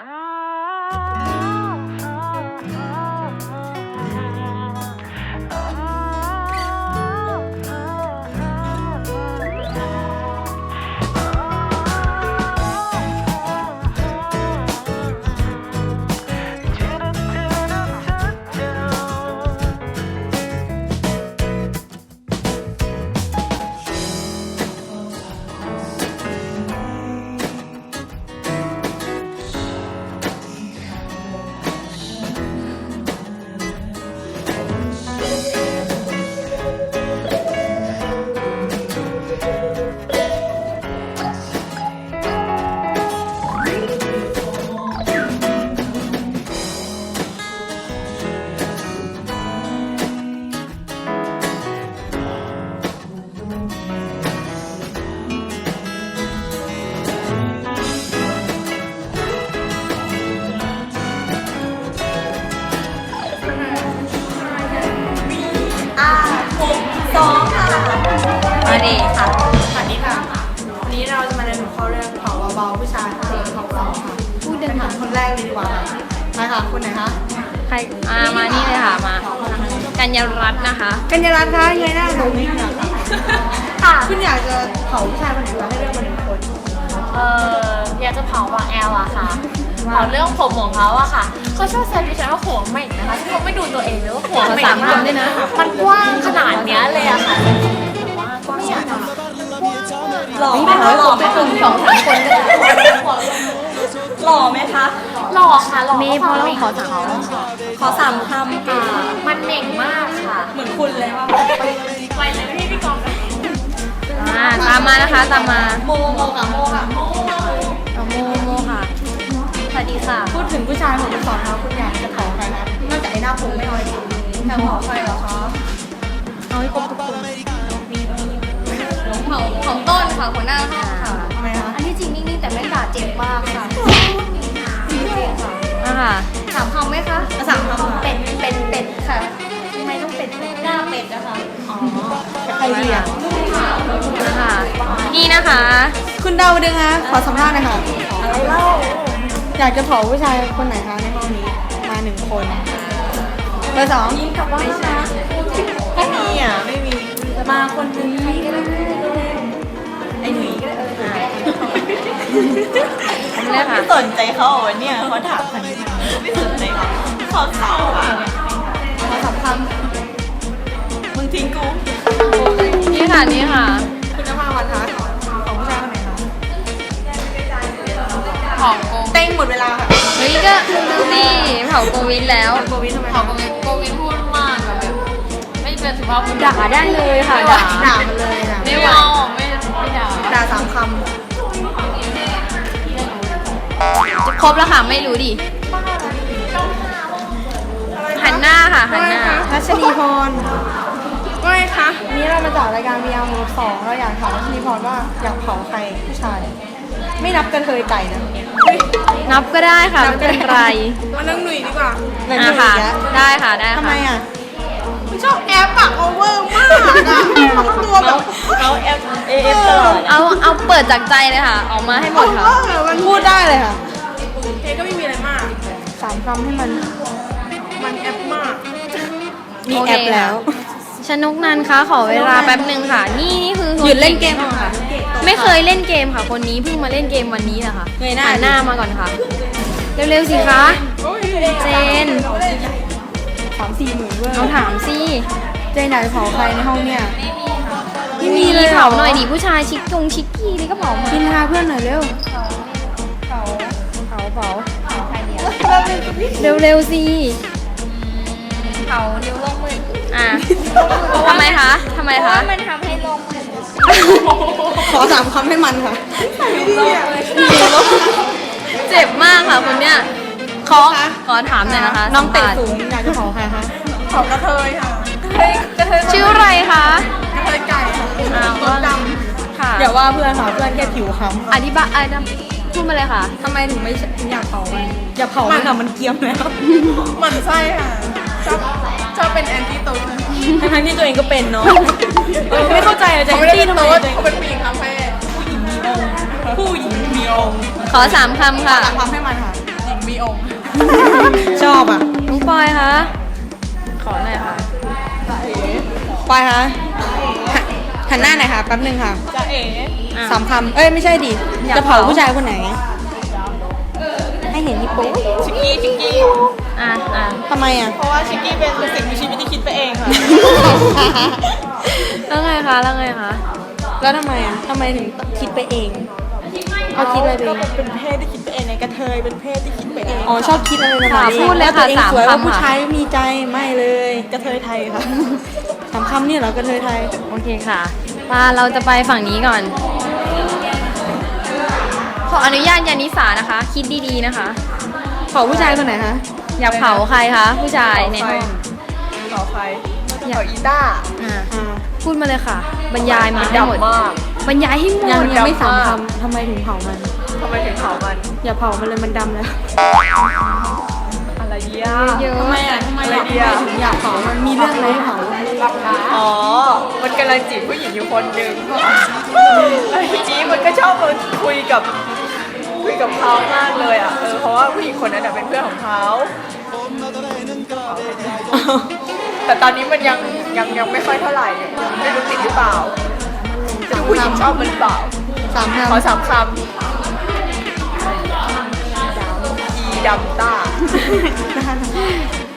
อ่ ค่ะคนไหนคะใครอ่ามานี่เลยค่ะมากัญญารัตน์นะคะ กัญญารัตน์คะยังไงหน้าดูนี่ค่ะค่ะคุณอยากจะเผาผู้ชายคนไหนคะให้เลือกมาหนึ่งคนเอออยากจะเผาบางแอลอะค่ะเผาเรื่องผมของเขาอะค่ะเขาชอบแซวดิฉันว่าหัวเหม่งนะคะที่เขาไม่ดูตัวเองเลยว่าหัวเหม่งสามมากคำด้วยนะมันกว้างขนาดเนี้ยเลยอะค่ะไม่อยากจะหล่อไหมคะหล่อไหมคุณสองสามคนก็ได้หล่อไหม คะหล่อค่ะหล่อเมย์พอเราขอสามขอสามคำค่ะ มันเหม่งมากค่ะ เหมือนคุณเลยว่าไปเลยที่พี่กองอ่าตามมานะคะตามมา โมโมค่ะโมค่ะโมเอาโมโมค่ะ สวัสดีค่ะ พูดถึงผู้ชายของคุณสองคะคุณอยากจะเผาใครคะนอกจากไอ้หน้าพุงไม่น้อยอยากเผาใครเหรอคะเอาให้ครบทุกคนเผาเผาต้นค่ะหัวหน้าห้องค่ะทำไมคะอันที่จริงนิ่งๆแต่ไม่บาดเจ็บมากค่ะอ่า ค่ะถามคำไหมคะสามคำค่ะเป็ดเป็ดเป็ดค่ะทำไมต้องเป็ดหน้าเป็ดนะคะใครดีอะค่ะนี่นะคะ คุณดาวดึงคะขอสัมภาษณ์หน่อยค่ะอยากจะเผาผู้ชายคนไหนคะในห้องนี้มาหนึ่งคนเบอร์สองยิ้มกลับว่าไม่ใช่ไม่มีอะไม่มีมาคนหนึงใครก็ได้ไอ้หนุ่ยก็ได้เออนี่เลยค่ะสนใจเขาเหรอเนี่ยเขาถามพันนี้ ไม่สนใจขาเศร้าอะขอสามคมึงทิ้งกูนี่ค่ะนี่ค่ะ คุณนภาวันคะของผู้ชายคนไหนคะของโกเต้งหมดเวลาค่ะเฮ้ยก็ดูสิเผาโกวินแล้วโบวินทำไมขอโกวินโกวินพูดมากแบบ ไม่เป็นสุภาพบุรุษด่าได้เลยค่ะด่าด่ามันเลยนะไม่เอาไม่ไม่ด่าด่าสามคำครบแล้วค่ะ ไม่รู้ดิ หันหน้าค่ะหันหน้าำรัชนีพรว่าไงคะวันนี้เรามาจากรายการ VR มูสองเราอยากถามรัชนีพรว่าอยากเผาใครผู้ชาย ไม่นับกันเคยไก่นะ นับก็ได้ค่ะไม่เป็นไรมานั่งหนุ่ยดีกว่าอะค่ะได้ค่ะได้ค่ะทำไมอะมันชอบแอปอะโอเวอร์มากอะตัวแบบเขาเอฟเอฟตลอดอะเอาเอาเปิดจากใจเลยค่ะ ออกมาให้หมดค่ะโอเวอร์มันพูดได้เลยค่ะ เอก็ไม่มีอะไรมาก สามคำให้มัน มันแอปมาก มีโอแอเคปแล้ว ชนกนันคะขอเวลาแป๊บหนึ่งค่ะ นี่นี่คือคหยุดเล่นเกมก่งค่ะ ไม่เคยเล่นเกมค่ะ คนนี้เพิ่งมาเล่นเกมวันนี้แหละค่ะเงยหน้า หันหน้ามาก่อนค่ะ เร็วๆสิคะ เจนสามสี่หมื่นเวอร์เอาถามสิเจนอยากจะเผาใครในห้องเนี่ยไม่มีเผาหน่อยดิผู้ชายชิคกงชิคกี้นี่ก็เผามากินทาเพื่อนหน่อยเร็วเผาเผาเผาเร็วๆสิ เผานิ้วลงมืออะทำไมคะทำไมคะมันทำให้ลงมือขอสามคำให้มันค่ะเจ็บมากค่ะคนเนี้ยขอขอถามหน่อยนะคะน้องเตะสัมภาษณ์สูงอยากจะเผาใครคะชื่ออะไรคะกระเทยไก่ค่ะอ้าวตัวดค่ะำอย่าว่าเพื่อนค่ะเพื่อนแค่ผิวค้อธิบายอะไรนะพูดมาเลยค่ะำทำไมถึงไม่ถึงอยากเผามันอย่าเผามันค่ะมันเกรียมแล้วมันไส้ค่ะ ชอบชอบเป็นแอนตี้โต๊ดทั้งที่ตัวเองก็เป็นเนาะไม่เข้าใจเลยจะเขาไม่ได้ตี้เป็นทำไมโต๊ดตัวเองเขาเป็นผู้หญิงคาเฟ่ผู้หญิงมีองค์ผู้หญิงมีองค์ขอสามคำค่ะสามคำให้มันค่ะนองค์ชอบอะน้องปอยคะขอหน่อยค่ะปอยคะหันหันหน้าหน่อยค่ะแป๊บนึงค่ะจะเอ๋ อะ สามคำเอ้ยไม่ใช่ดิอยากจะเผาเผา ผู้ชายคนไหน ให้เห็นฮิปโปชิกกี้ชิกกี้ อะอะทำไมอะ เพราะว่าชิกกี้เป็นสิ่งมีชีวิตที่คิดไปเองค่ะ แล้วไงคะแล้วไงคะแล้วทำไมอะทำไมถึงคิดไปเองเขาคิดอะไรไปเอก็งเป็นเพศที่คิดไปเองในกระเทยเป็นเพศที่คิดไปเองอ๋อชอบคิดอะไรแบบค่ะนี้พูดเลยว่าตัวเองค่ะสวยสามว่าคำผู้ค่ะชายมีใจไม่เลย กระเทยไทยค่ะสามคำนี่เหรอกระเทยไทยโอเคค่ะมาเราจะไปฝั่งนี้ก่อน ขออนุญาตยานิสานะคะ คิดดีๆนะคะเผาผู้ชายคนไหนคะ อยากเผาใครคะ ผู้ชายในห้องต่อใครต่ออีต้าอะอ่าพูดมาเลยค่ะ บรรยายมาให้หมดดำมากบรรยายให้หมยังดยังไม่สามดำมากคำทำไมถึงเผามันทำไมถึงเผามัน อย่าเผามันเลยมันดำแล้วอะไรเยี่ยเยอะทำไมอะทำไมอะไรอะดีอะถึงอยากเผามันมีเรื่องอะไรให้เผาอ๋อ มันกำลังจีบผู้หญิงอยู่คนหนึ่งไอ้จีมันก็ชอบมาคุยกับ คุยกับเขามากเลยอะเออเพราะว่าผู้หญิงคนนั้นน่ะเป็นเพื่อนของเขาแต่ตอนนี้มันยังยังยังไม่ค่อยเท่าไหร่ยังไม่รู้ติดหรือเปล่าจะดูผู้หญิงชอบมันหรือเปล่าสามขอคำสามคำอีดำต้า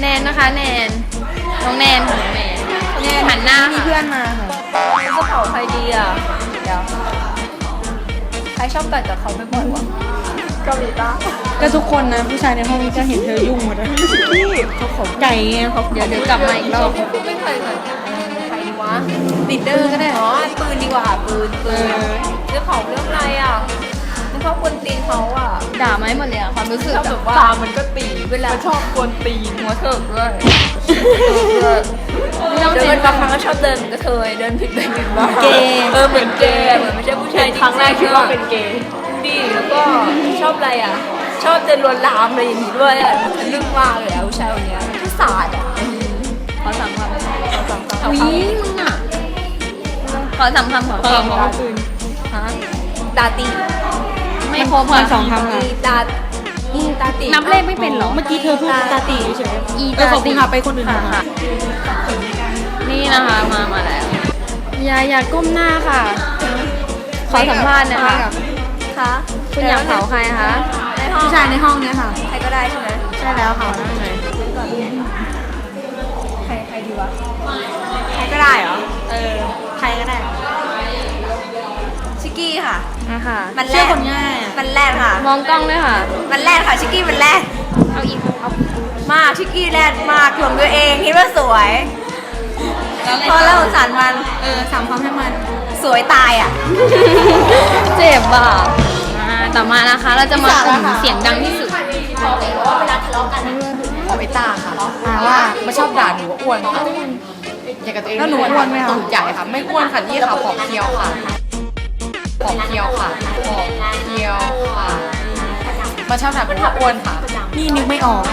แนนนะคะแนนน้องแนนของน้องแนนแนนหันหน้ามีค่ะเพื่อนมาค่ะจะเผาใครดีอะเดี๋ยวใครชอบกัดกับเขาบ่อยๆวะก็มีต้าก็ทุกคนนะผู้ชายในห้องนี้ก็เห็นเธอยุ่งหมดเลยเขาขอไก่ไงเขาเดี๋ยวเดี๋ยวกลับมาอีกรอบไม่เคยเกิดใครดีวะติดเดอร์ก็ได้อ๋อปืนดีกว่าปืนปืนจะเผาเรื่องอะไรอะมันชอบกวนตีนเขาอะ ด่ามาให้หมดเลยอะความรู้สึกชอบอะแบบว่าตามันก็ตีเวลาชอบกวนตีนหัวเถิกด้วยไม่ต้องเดิเซ็นนบางครั้งก็ชอบเดินเหมือนกระเทยเดินผิดไปผิดมาเกย์เออเหมือนเกย์เหมือนไม่ใช่ผู้ชายครั้งแรกคิดว่าเป็นเกย์ดีแล้วก็ชอบอะไรอะ ชอบเดินลวนลามอะไรอย่างนี้ด้วยอะทะลึ่งมากเลยอะผู้ชายคนเนี้ยที่ศาสตร์อะขอสามคำขอสามคำอุ้ยมึงอะขอสามคำขอเอสอองขอคำปืนฮะตาตี ไม่ครบมาค่ะสองคำค่ะ อีตาอีตาตีนับเลขไม่เป็นเหรอ เมื่อกี้เธอพูดตาตีเฉยอีเออขอบคุณค่ะไปคนอื่นค่ะค่ะ นี่นะคะมามาแล้ว อย่าอย่าก้มหน้าค่ะ ขอสัมภาษณ์นะคะ คะคุณอยากเผาใครคะในห้องผู้ชายในห้องเนี้ยค่ะ ใครก็ได้ใช่ไหมใช่แล้วค่ะใครใครดีวะ ใครก็ได้เหรอ เออ ใครก็ได้ ชิกกี้ค่ะ นะคะมันแรเชื่อกคนง่ายอะมันแรกค่ะ มองกล้องด้วยค่ะ มันแรกค่ะชิกกี้มันแรกเอาอีกเอามากชิกกี้แรกมากหลงตัวเองคิดว่าสวยพอแล้วสงสารมันเออสามคำให้มันสวยตายอะ เจ็บอะอ่าต่อมานะคะเราจะมาสุ่มเสียงดังที่สุด ขอไปตาค่ะอ่าว่ามาชอบด่าหนูว่าอ้วนค่ะอย่างกับตัวเองแล้วหนูอ้วนไหมคะตูดใหญ่ค่ะ ไม่อ้วนค่ะนี่ค่ะผอมเพรียวค่ะ ผอมเพรียวค่ะผอมเพรียวค่ะมาชอบด่าหนูว่าอ้วนค่ะ นี่นึกไม่ออก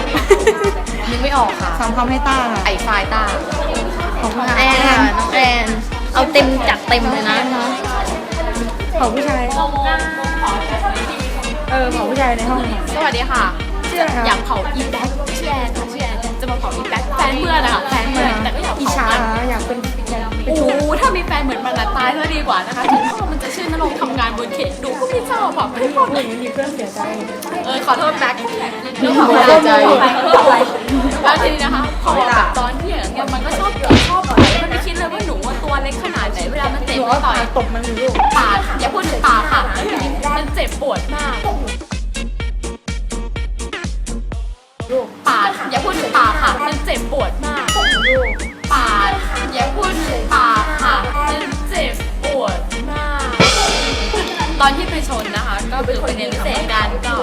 นึกไม่ออกค่ะสามคำให้ต้าค่ะ ไอไฟต้าของคุณแอนค่ะน้องแอน เอาเต็มจัดเต็มเลยนะเผาผู้ชาย เออเผาผู้ชายในห้องค่ะสวัสดีค่ะ ชื่ออะไรคะอยากเผาอีแบ็คชื่อแอนค่ะชื่อ แอนจะมาเผาอีแบ็คแฟนเพื่อนนะคะแฟนเพื่อนแต่ก็อยากอิเผาชามันอยากเป็นอยากเป็นโอ้โหถ้ามีแฟนเหมือนมันอะตายซะดีกว่านะคะถึงพ่อมันจะชื่อนรงค์ทำงานบนเขตดูก็ไม่ชอบอะไม่ชอบผู้หญิงมีเพื่อนเสียใจเออขอโทษแบ็คเรื่องของใจใจบางทีนะคะพอแบบตอนที่อย่างเงี้ยมันก็ชอบชอบต่อยมันไม่คิดเลยว่าหนูว่าตัวเล็กขนาดไหนเวลามันเตะหนูมันเอาต่อยตบมันอยู่ลูกปากอย่าพูดถึงปากค่ะมันเจ็บปวดมาก ก็คือเป็นพิเศษกันก็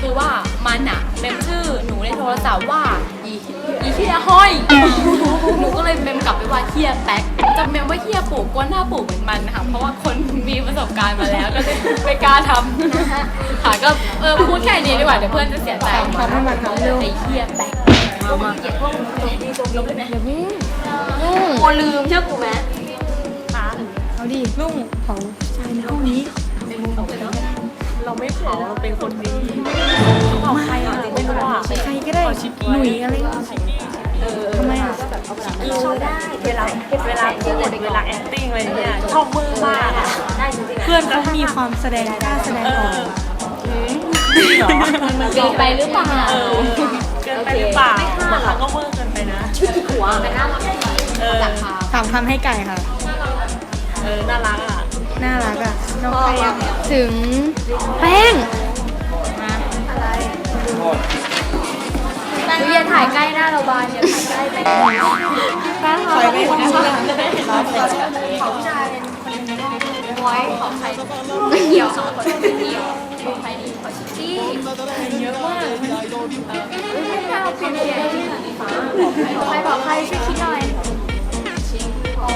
คือว่ามันอะเป็นชื่อหนูในโทรศัพท์ว่าอีอีเฮียห้อย หนูก็เลยเมมกลับไปว่าเฮียแป๊กจำเมมว่าเฮียปลูกกว่าหน้าปลูกเหมือนมันนะคะเพราะว่าคนมีประสบการณ์มาแล้วก็เลยไม่กล้าทำค่ะก็เออพูดแค่นี้ดีกว่าเดี๋ยวเพื่อนจะเสียใจขอให้มันทำเร็วไอ้เฮียแป๊กโอลืมเชื่อกูไหมเอาดิลุงเผาผู้ชายในห้องนี้เราไม่เผาเราเป็นคนดีใครอะเป็นคนชิกี้หนุ่ยอะไรทำไมอะชอบได้เวลาเวลาพูดเวลา acting อะไรเนี่ยชอบมือมากอะได้จริงๆเพื่อนเขามีความแสดงกล้าแสดงออกเหรอมันเกินไปหรือเปล่าเออเกินไปหรือเปล่าบางครั้งก็เวอร์เกินไปนะชื่อกี่หัวเป็นน่ารักเออจากพาถามคำให้ไก่ค่ะ เออน่ารักอะ น่ารักอะ น้องใครอะถึงแป้งหรืออย่าถ่ายใกล้หน้าเราบานอย่าถ่ายใกล้ไปถอยไปคนนึงไว้ของใครไม่เกี่ยวของคนไม่เกี่ยวของใครดีของชิคกี้เยอะมากไม่เอาเปลี่ยนเปลี่ยนใครบอกใครช่วยคิดหน่อย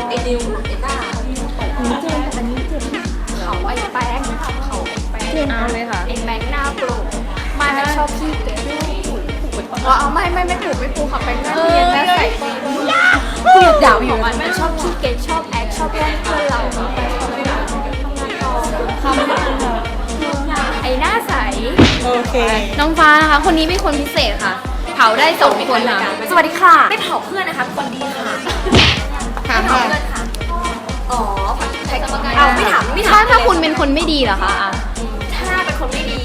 ไอ้ดิวไอ้ต้า เขาไอ้แป้งเขาไอ้แป้งเอาเลยค่ะไอ้แป้งหน้าปลุกมาไม่ชอบพี่เก๋ว่าเอาไม่ไม่ไม่ปลุกไม่ปลุกค่ะแป้งหน้าเนียนหน้าใสคือดาวของมันมันชอบขี้เก๋ชอบแอคชอบแกล้งเพื่อนเราไอ้หน้าใสโอเคน้องฟ้านะคะคนนี้เป็นคนพิเศษค่ะ เผาได้สองคนค่ะสวัสดีค่ะไม่เผาเพื่อนนะคะคนดีค่ะ เป็นคนไม่ดีเหรอคะอะถ้าเป็นคนไม่ดี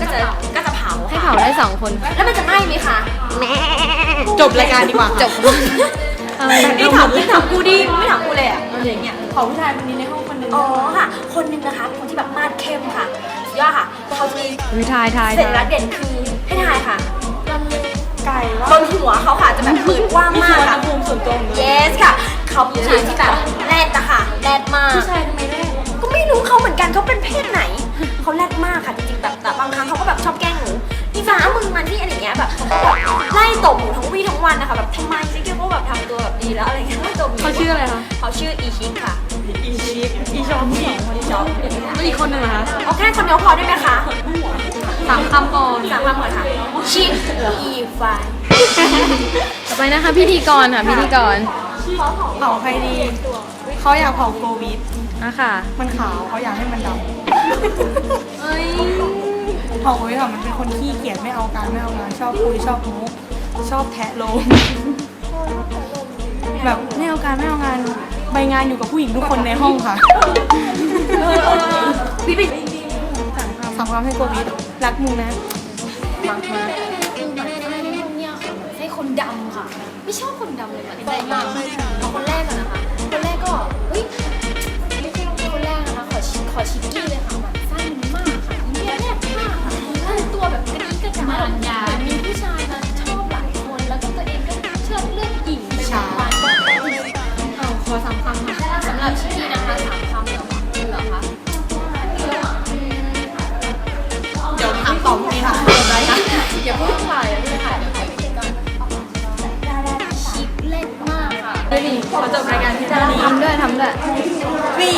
ก็จะก็จะเผาให้ค่ะเผาได้สองคนแล้วมันจะไหม้ไหมคะแม่จบรายการดีกว่าจบอะไรไม่ถามไม่ถามกูดิไม่ถามกูเลยอะอะไรอย่างเงี้ย ขอผู้ชายคนนี้ในห้องคนนึงอ๋อค่ะ คนหนึงนะคะคนที่แบบมาดเข้มค่ะสุดยอดค่ะเขาจะมีวิทายทายเสร็จทาแล้ยวเด่นคือให้ทายค่ะไก่ว่าบนหัวเขาค่ะจะแบบเปิดกว้างมากค่ะ ภูมิส่วนตัวของหนู yes ค่ะ เขาผู้ชายที่แบบแรดอะค่ะแรดมาก ผู้ชายทำไมแรก ก็ไม่รู้เขาเหมือนกันเขาเป็นเพศไหน เขาแรดมากค่ะจริงๆแบบแต่บางครั้งเขาก็แบบชอบแกล้งหนูพี่ฟ้ามึงมันที่อะไรอย่างเงี้ยแบบไล่ตบหนูทั้งวี่ทั้งวันนะคะแบบทำไมซิเกก็แบบทำตัวแบบดีแล้วอะไรเงี้ยไล่ตบหนูเขาชื่ออะไรคะเขาชื่ออีชิคค่ะอีชิปอีชอมผู้หญิงคนชอบแล้วอีกคนหนึ่งเหรอคะเอาแค่คนเดียวพอได้ไหมคะสามคำก่อนสามคำก่อนค่ะชิคอีฟานต่อไปนะคะพิธีกรค่ะพิธีกรเผาใครดีเขาอยากเผาโควิด อะค่ะ มันขาวเขาอยากให้มันดำเผาโควิดค่ะมันเป็นคนขี้เกียจไม่เอาการไม่เอางานชอบคุยชอบมุกชอบแทะโลมแบบไม่เอาการไม่เอางานใบงานอยู่กับผู้หญิงทุกคนในห้องค่ะพี่เป็นสามคำให้โควิดรักมึงนะมากมากคือเหมือนไส้เนี่ยค่ะไส้คนดำค่ะ ไม่ชอบคนดำเลยมันไส้มากเอาคนแรกก่อนนะคะ คนแรกก็เฮ้ย ขอชิขอชิกกี้เลยค่ะมันไส้นมากค่ะเนี่ยแรกมาค่ะคือตัวแบบกระดี้กระดาษเหมือนมีผู้ชายมาชอบหลายคน แล้วก็ตัวเองก็เชื่อเรื่องหญิงไปวันๆเอาขอสามคำค่ะสำหรับชิกกี้นะคะสามคำเหรอคะเหรอคะเดี๋ยวถามตอบพรุ่งนี้ค่ะได้นะอย่าเพิ่งค่ะอย่าพิ่งค่ะเดี๋ยวขอคิดก่อนชิคเล่นมากค่ะขอจบรายการที่เท่านี้ทำด้วยทำด้วยวี